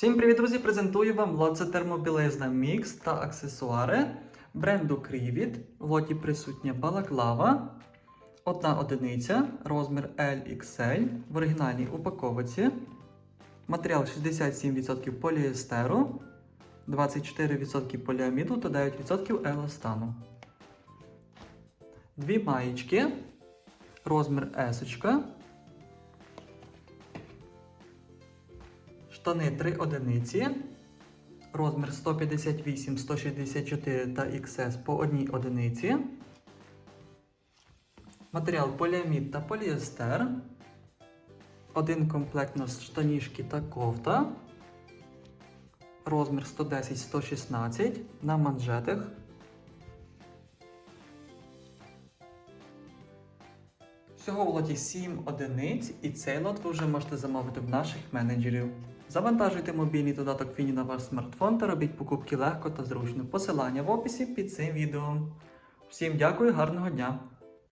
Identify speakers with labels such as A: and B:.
A: Всім привіт, друзі! Презентую вам лот термобілизна мікс та аксесуари бренду Крівіт. В лоті присутня балаклава, одна одиниця, розмір LXL в оригінальній упаковці. Матеріал 67% поліестеру, 24% поліаміду та 9% еластану. Дві маєчки, розмір S. Штани 3 одиниці, розмір 158, 164 та XS по одній одиниці. Матеріал поліамід та поліестер. Один комплект у нас штанішки та кофта. Розмір 110-116 на манжетах. Всього в лоті 7 одиниць, і цей лот ви вже можете замовити в наших менеджерів. Завантажуйте мобільний додаток Фіні на ваш смартфон та робіть покупки легко та зручно. Посилання в описі під цим відео. Всім дякую, гарного дня!